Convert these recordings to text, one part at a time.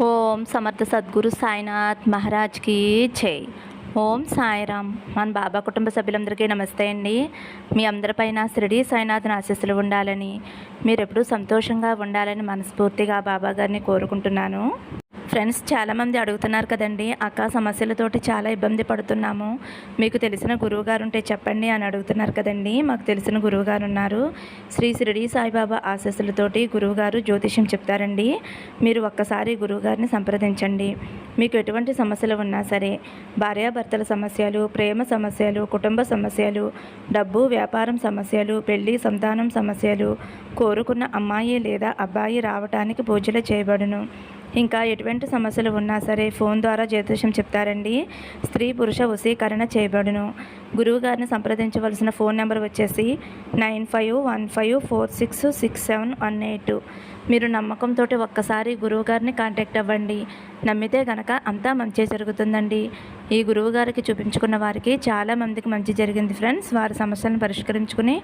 ఓం సమర్థ సద్గురు సాయినాథ్ మహారాజ్కి జై. ఓం సాయిరామ్. మన బాబా కుటుంబ సభ్యులందరికీ నమస్తే అండి. మీ అందరిపైన షిరిడి సాయినాథ్ ఆశీస్సులు ఉండాలని మీరెప్పుడూ సంతోషంగా ఉండాలని మనస్ఫూర్తిగా బాబా గారిని కోరుకుంటున్నాను. ఫ్రెండ్స్ చాలామంది అడుగుతున్నారు కదండి అక్క సమస్యలతోటి చాలా ఇబ్బంది పడుతున్నాము. మీకు తెలిసిన గురువు గారు ఉంటే చెప్పండి అని అడుగుతున్నారు కదండి మాకు తెలిసిన గురువు గారు ఉన్నారు శ్రీ షిరిడి సాయిబాబా ఆశస్సులతోటి గురువు గారు జ్యోతిష్యం చెప్తారండి. మీరు ఒక్కసారి గురువు గారిని సంప్రదించండి. మీకు ఎటువంటి సమస్యలు ఉన్నా సరే భార్యాభర్తల సమస్యలు ప్రేమ సమస్యలు కుటుంబ సమస్యలు డబ్బు వ్యాపారం సమస్యలు పెళ్ళి సంతానం సమస్యలు కోరుకున్న అమ్మాయి లేదా అబ్బాయి రావటానికి పూజలు చేయబడును. ఇంకా ఎటువంటి సమస్యలు ఉన్నా సరే ఫోన్ ద్వారా జ్యోతిషం చెప్తారండి. స్త్రీ పురుష వశీకరణ చేయబడును. గురువు గారిని సంప్రదించవలసిన ఫోన్ నెంబర్ వచ్చేసి nine five one five four six six seven one eight. మీరు నమ్మకంతో ఒక్కసారి గురువు గారిని కాంటాక్ట్ అవ్వండి. నమ్మితే గనక అంతా మంచి జరుగుతుందండి. ఈ గురువు గారికి చూపించుకున్న వారికి చాలా మందికి మంచి జరిగింది ఫ్రెండ్స్. వారి సమస్యలను పరిష్కరించుకుని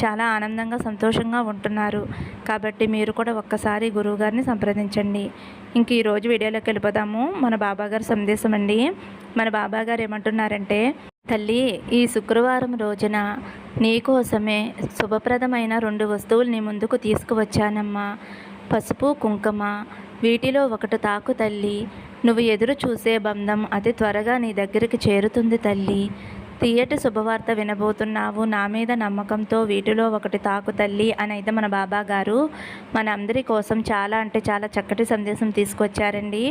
చాలా ఆనందంగా సంతోషంగా ఉంటున్నారు. కాబట్టి మీరు కూడా ఒక్కసారి గురువు గారిని సంప్రదించండి. ఇంక ఈరోజు వీడియోలోకి వెళ్ళిపోదాము. మన బాబాగారి సందేశం అండి. మన బాబాగారు ఏమంటున్నారంటే తల్లి ఈ శుక్రవారం రోజున నీకోసమే శుభప్రదమైన రెండు వస్తువులు నీ ముందుకు తీసుకువచ్చానమ్మా. పసుపు కుంకుమ వీటిలో ఒకటి తాకు తల్లి. నువ్వు ఎదురు చూసే బంధం అతి త్వరగా నీ దగ్గరికి చేరుతుంది తల్లి. తీయటి శుభవార్త వినబోతున్నావు. నా మీద నమ్మకంతో వీటిలో ఒకటి తాకు తల్లి అని అయితే మన బాబా గారు మన అందరి కోసం చాలా అంటే చాలా చక్కటి సందేశం తీసుకొచ్చారండి.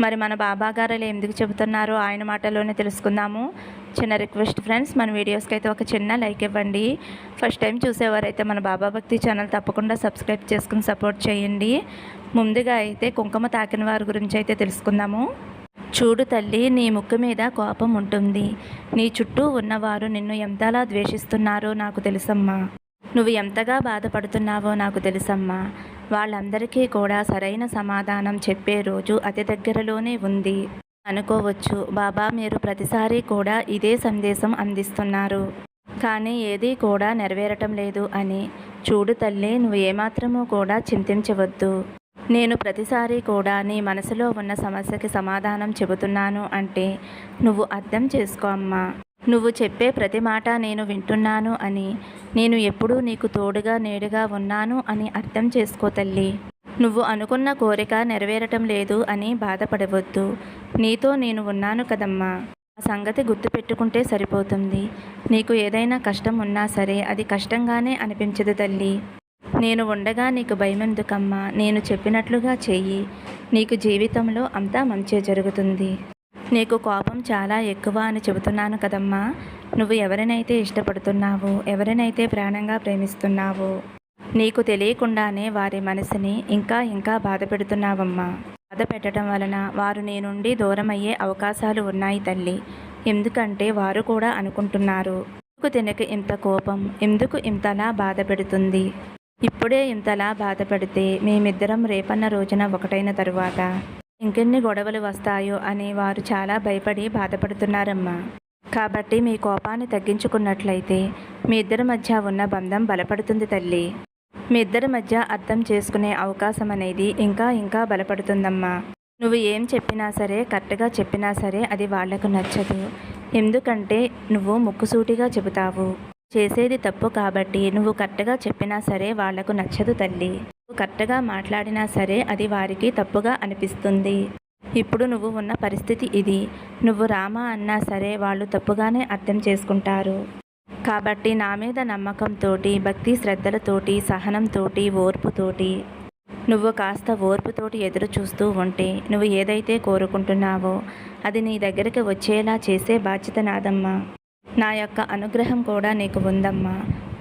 మరి మన బాబా గారు ఎందుకు చెబుతున్నారో ఆయన మాటలోనే తెలుసుకుందాము. చిన్న రిక్వెస్ట్ ఫ్రెండ్స్ మన వీడియోస్కి అయితే ఒక చిన్న లైక్ ఇవ్వండి. ఫస్ట్ టైం చూసేవారైతే మన బాబా భక్తి ఛానల్ తప్పకుండా సబ్స్క్రైబ్ చేసుకుని సపోర్ట్ చేయండి. ముందుగా అయితే కుంకుమ తాకిన వారి గురించి అయితే తెలుసుకుందాము. చూడు తల్లి నీ ముక్కు మీద కోపం ఉంటుంది. నీ చుట్టూ ఉన్నవారు నిన్ను ఎంతలా ద్వేషిస్తున్నారో నాకు తెలుసమ్మా. నువ్వు ఎంతగా బాధపడుతున్నావో నాకు తెలుసమ్మా. వాళ్ళందరికీ కూడా సరైన సమాధానం చెప్పే రోజు అతి దగ్గరలోనే ఉంది. అనుకోవచ్చు బాబా మీరు ప్రతిసారి కూడా ఇదే సందేశం అందిస్తున్నారు. కానీ ఏదీ కూడా నెరవేరటం లేదు అని. చూడు తల్లి నువ్వు ఏమాత్రమూ కూడా చింతించవద్దు. నేను ప్రతిసారి కూడా నీ మనసులో ఉన్న సమస్యకి సమాధానం చెబుతున్నాను అంటే నువ్వు అర్థం చేసుకో అమ్మా. నువ్వు చెప్పే ప్రతి మాట నేను వింటున్నాను అని నేను ఎప్పుడూ నీకు తోడుగా నేడుగా ఉన్నాను అని అర్థం చేసుకో తల్లి. నువ్వు అనుకున్న కోరిక నెరవేరటం లేదు అని బాధపడవద్దు. నీతో నేను ఉన్నాను కదమ్మా. ఆ సంగతి గుర్తుపెట్టుకుంటే సరిపోతుంది. నీకు ఏదైనా కష్టం ఉన్నా సరే అది కష్టంగానే అనిపించదు తల్లి. నేను ఉండగా నీకు భయమెందుకమ్మా? నేను చెప్పినట్లుగా చెయ్యి. నీకు జీవితంలో అంతా మంచి జరుగుతుంది. నీకు కోపం చాలా ఎక్కువ అని చెబుతున్నాను కదమ్మా. నువ్వు ఎవరినైతే ఇష్టపడుతున్నావో ఎవరినైతే ప్రాణంగా ప్రేమిస్తున్నావో నీకు తెలియకుండానే వారి మనసుని ఇంకా ఇంకా బాధ పెడుతున్నావమ్మా. బాధ పెట్టడం వలన వారు నీ నుండి దూరం అయ్యే అవకాశాలు ఉన్నాయి తల్లి. ఎందుకంటే వారు కూడా అనుకుంటున్నారు. ఎందుకు తినక ఇంత కోపం? ఎందుకు ఇంతలా బాధ పెడుతుంది? ఇప్పుడే ఇంతలా బాధ పెడితే మేమిద్దరం రేపన్న రోజున ఒకటైన తరువాత. ఇంకెన్ని గొడవలు వస్తాయో అని వారు చాలా భయపడి బాధపడుతున్నారమ్మా. కాబట్టి మీ కోపాన్ని తగ్గించుకున్నట్లయితే మీ ఇద్దరి మధ్య ఉన్న బంధం బలపడుతుంది తల్లి. మీ ఇద్దరి మధ్య అర్థం చేసుకునే అవకాశం అనేది ఇంకా ఇంకా బలపడుతుందమ్మా. నువ్వు ఏం చెప్పినా సరే కరెక్ట్గా చెప్పినా సరే అది వాళ్ళకు నచ్చదు. ఎందుకంటే నువ్వు ముక్కుసూటిగా చెబుతావు. చేసేది తప్పు కాబట్టి నువ్వు కరెక్ట్గా చెప్పినా సరే వాళ్ళకు నచ్చదు తల్లి. కరెక్ట్గా మాట్లాడినా సరే అది వారికి తప్పుగా అనిపిస్తుంది. ఇప్పుడు నువ్వు ఉన్న పరిస్థితి ఇది. నువ్వు రామా అన్నా సరే వాళ్ళు తప్పుగానే అర్థం చేసుకుంటారు. కాబట్టి నా మీద నమ్మకంతో భక్తి శ్రద్ధలతోటి సహనంతోటి ఓర్పుతోటి నువ్వు కాస్త ఓర్పుతోటి ఎదురు చూస్తూ ఉంటే నువ్వు ఏదైతే కోరుకుంటున్నావో అది నీ దగ్గరికి వచ్చేలా చేసే బాధ్యత నాదమ్మా. నా యొక్క అనుగ్రహం కూడా నీకు ఉందమ్మా.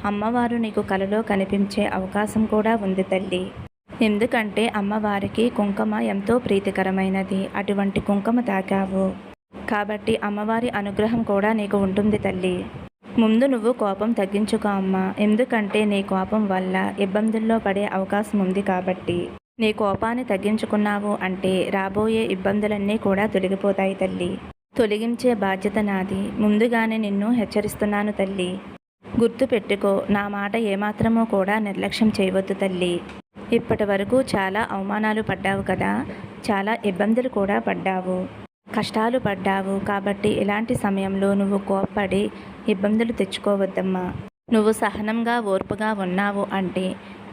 అమ్మవారు నీకు కలలో కనిపించే అవకాశం కూడా ఉంది తల్లి. ఎందుకంటే అమ్మవారికి కుంకుమ ఎంతో ప్రీతికరమైనది. అటువంటి కుంకుమ తాకావు. కాబట్టి అమ్మవారి అనుగ్రహం కూడా నీకు ఉంటుంది తల్లి. ముందు నువ్వు కోపం తగ్గించుకో అమ్మా. ఎందుకంటే నీ కోపం వల్ల ఇబ్బందుల్లో పడే అవకాశం ఉంది కాబట్టి. నీ కోపాన్ని తగ్గించుకున్నావు అంటే రాబోయే ఇబ్బందులన్నీ కూడా తొలగిపోతాయి తల్లి. తొలగించే బాధ్యత నాది. ముందుగానే నిన్ను హెచ్చరిస్తున్నాను తల్లి. గుర్తు పెట్టుకో నా మాట ఏమాత్రమో కూడా నిర్లక్ష్యం చేయవద్దు తల్లి. ఇప్పటి వరకు చాలా అవమానాలు పడ్డావు కదా చాలా ఇబ్బందులు కూడా పడ్డావు. కష్టాలు పడ్డావు కాబట్టి ఇలాంటి సమయంలో నువ్వు కోప్పడి ఇబ్బందులు తెచ్చుకోవద్దమ్మా. నువ్వు సహనంగా ఓర్పుగా ఉన్నావు అంటే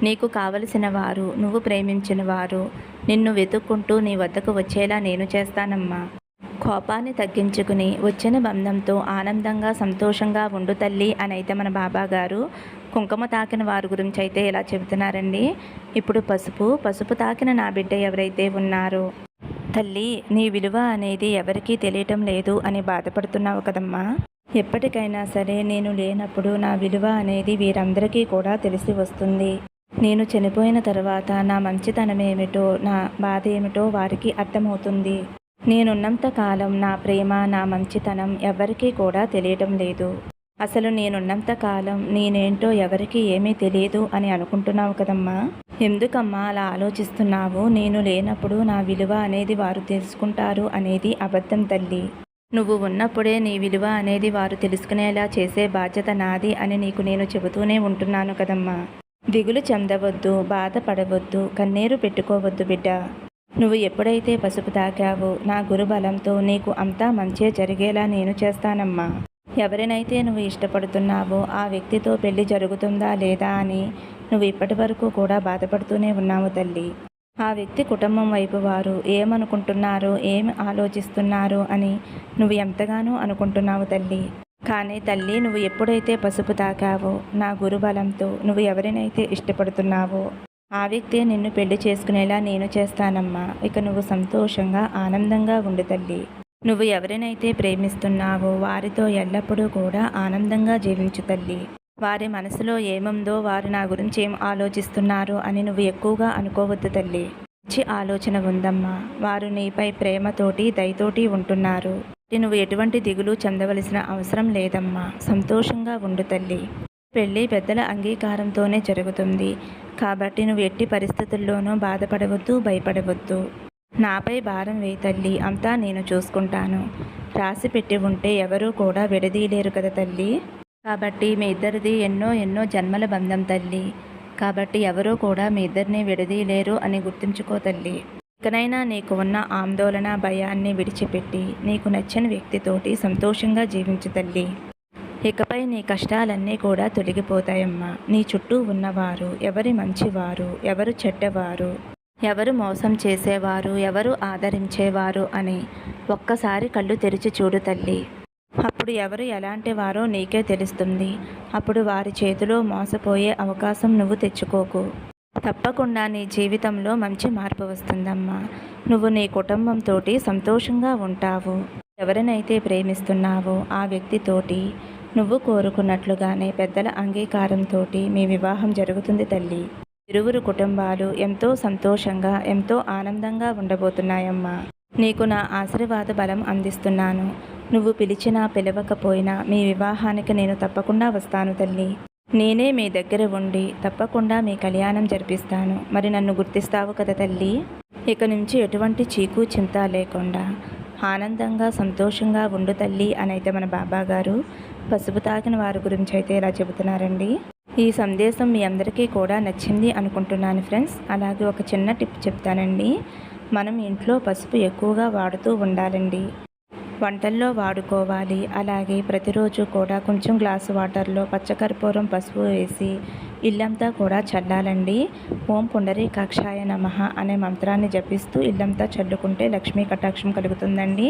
నీకు కావలసిన వారు నువ్వు ప్రేమించిన వారు నిన్ను వెతుక్కుంటూ నీ వద్దకు వచ్చేలా నేను చేస్తానమ్మా. కోపాన్ని తగ్గించుకుని వచ్చిన బంధంతో ఆనందంగా సంతోషంగా ఉండు తల్లి అని అయితే మన బాబా గారు కుంకుమ తాకిన వారి గురించి అయితే ఇలా చెబుతున్నారండి. ఇప్పుడు పసుపు పసుపు తాకిన నా బిడ్డ ఎవరైతే ఉన్నారో. తల్లి నీ విలువ అనేది ఎవరికీ తెలియటం లేదు అని బాధపడుతున్నావు కదమ్మా. ఎప్పటికైనా సరే నేను లేనప్పుడు నా విలువ అనేది వీరందరికీ కూడా తెలిసి వస్తుంది. నేను చనిపోయిన తర్వాత నా మంచితనం ఏమిటో నా బాధ ఏమిటో వారికి అర్థమవుతుంది. నేనున్నంత కాలం నా ప్రేమ నా మంచితనం ఎవరికీ కూడా తెలియటం లేదు. అసలు నేనున్నంత కాలం నేనేంటో ఎవరికి ఏమీ తెలియదు అని అనుకుంటున్నావు కదమ్మా. ఎందుకమ్మా అలా ఆలోచిస్తున్నావు? నేను లేనప్పుడు నా విలువ అనేది వారు తెలుసుకుంటారు అనేది అబద్ధం తల్లి. నువ్వు ఉన్నప్పుడే నీ విలువ అనేది వారు తెలుసుకునేలా చేసే బాధ్యత నాది అని నీకు నేను చెబుతూనే ఉంటున్నాను కదమ్మా. దిగులు చెందవద్దు బాధపడవద్దు కన్నీరు పెట్టుకోవద్దు బిడ్డ. నువ్వు ఎప్పుడైతే పసుపు తాకావో నా గురుబలంతో నీకు అంతా మంచే జరిగేలా నేను చేస్తానమ్మా. ఎవరినైతే నువ్వు ఇష్టపడుతున్నావో ఆ వ్యక్తితో పెళ్ళి జరుగుతుందా లేదా అని నువ్వు ఇప్పటి వరకు కూడా బాధపడుతూనే ఉన్నావు తల్లి. ఆ వ్యక్తి కుటుంబం వైపు వారు ఏమనుకుంటున్నారో ఏం ఆలోచిస్తున్నారో అని నువ్వు ఎంతగానో అనుకుంటున్నావు తల్లి. కానీ తల్లి నువ్వు ఎప్పుడైతే పసుపు తాకావో నా గురుబలంతో నువ్వు ఎవరినైతే ఇష్టపడుతున్నావో ఆ వ్యక్తి నిన్ను పెళ్ళి చేసుకునేలా నేను చేస్తానమ్మా. ఇక నువ్వు సంతోషంగా ఆనందంగా ఉండు తల్లి. నువ్వు ఎవరినైతే ప్రేమిస్తున్నావో వారితో ఎల్లప్పుడూ కూడా ఆనందంగా జీవించు తల్లి. వారి మనసులో ఏముందో వారు నా గురించి ఏం ఆలోచిస్తున్నారో అని నువ్వు ఎక్కువగా అనుకోవద్దు తల్లి. మంచి ఆలోచన ఉందమ్మా. వారు నీపై ప్రేమతోటి దయతోటి ఉంటున్నారు. నువ్వు ఎటువంటి దిగులు చెందవలసిన అవసరం లేదమ్మా. సంతోషంగా ఉండు తల్లి. పెళ్ళి పెద్దల అంగీకారంతోనే జరుగుతుంది. కాబట్టి నువ్వు ఎట్టి పరిస్థితుల్లోనూ బాధపడవద్దు భయపడవద్దు. నాపై భారం వేయి తల్లి అంతా నేను చూసుకుంటాను. రాసి పెట్టి ఉంటే ఎవరూ కూడా విడదీయలేరు కదా తల్లి. కాబట్టి మీ ఇద్దరిది ఎన్నో ఎన్నో జన్మల బంధం తల్లి. కాబట్టి ఎవరూ కూడా మీ ఇద్దరిని విడదీయలేరు అని గుర్తుంచుకో తల్లి. ఇకనైనా నీకు ఉన్న ఆందోళన భయాన్ని విడిచిపెట్టి నీకు నచ్చిన వ్యక్తితోటి సంతోషంగా జీవించు తల్లి. ఇకపై నీ కష్టాలన్నీ కూడా తొలగిపోతాయమ్మా. నీ చుట్టూ ఉన్నవారు ఎవరి మంచివారు ఎవరు చెడ్డవారు ఎవరు మోసం చేసేవారు ఎవరు ఆదరించేవారు అని ఒక్కసారి కళ్ళు తెరిచి చూడు తల్లి. అప్పుడు ఎవరు ఎలాంటి వారో నీకే తెలుస్తుంది. అప్పుడు వారి చేతిలో మోసపోయే అవకాశం నువ్వు తెచ్చుకోకు. తప్పకుండా నీ జీవితంలో మంచి మార్పు వస్తుందమ్మా. నువ్వు నీ కుటుంబంతో సంతోషంగా ఉంటావు. ఎవరినైతే ప్రేమిస్తున్నావో ఆ వ్యక్తితోటి నువ్వు కోరుకున్నట్లుగానే పెద్దల అంగీకారంతో మీ వివాహం జరుగుతుంది తల్లి. ఇరువురు కుటుంబాలు ఎంతో సంతోషంగా ఎంతో ఆనందంగా ఉండబోతున్నాయమ్మా. నీకు నా ఆశీర్వాద బలం అందిస్తున్నాను. నువ్వు పిలిచినా పిలవకపోయినా మీ వివాహానికి నేను తప్పకుండా వస్తాను తల్లి. నేనే మీ దగ్గర ఉండి తప్పకుండా మీ కళ్యాణం జరిపిస్తాను. మరి నన్ను గుర్తిస్తావు కదా తల్లి? ఇక నుంచి ఎటువంటి చీకు చింత లేకుండా ఆనందంగా సంతోషంగా ఉండు తల్లి అని అయితే మన బాబా గారు పసుపు తాకిన వారి గురించి అయితే ఇలా చెబుతున్నారండి. ఈ సందేశం మీ అందరికీ కూడా నచ్చింది అనుకుంటున్నాను ఫ్రెండ్స్. అలాగే ఒక చిన్న టిప్ చెప్తానండి. మనం ఇంట్లో పసుపు ఎక్కువగా వాడుతూ ఉండాలండి. వంటల్లో వాడుకోవాలి. అలాగే ప్రతిరోజు కూడా కొంచెం గ్లాసు వాటర్లో పచ్చకర్పూరం పసుపు వేసి ఇల్లంతా కూడా చల్లాలండి. ఓం పుండరీకాక్షాయ నమ అనే మంత్రాన్ని జపిస్తూ ఇల్లంతా చల్లుకుంటే లక్ష్మీ కటాక్షం కలుగుతుందండి.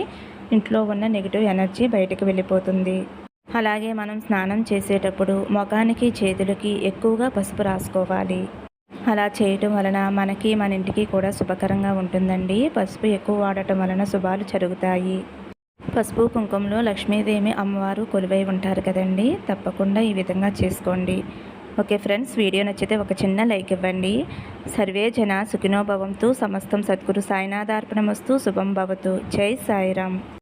ఇంట్లో ఉన్న నెగిటివ్ ఎనర్జీ బయటకు వెళ్ళిపోతుంది. అలాగే మనం స్నానం చేసేటప్పుడు ముఖానికి చేతులకి ఎక్కువగా పసుపు రాసుకోవాలి. అలా చేయటం వలన మనకి మన ఇంటికి కూడా శుభకరంగా ఉంటుందండి. పసుపు ఎక్కువ వాడటం వలన శుభాలు జరుగుతాయి. పసుపు కుంకుమలో లక్ష్మీదేవి అమ్మవారు కొలువై ఉంటారు కదండి. తప్పకుండా ఈ విధంగా చేసుకోండి. ఓకే ఫ్రెండ్స్ వీడియో నచ్చితే ఒక చిన్న లైక్ ఇవ్వండి. సర్వే జన సుఖినోభవంతు సమస్తం సద్గురు సాయినాథార్పణమస్తు. శుభం భవతు. జై సాయిరామ్.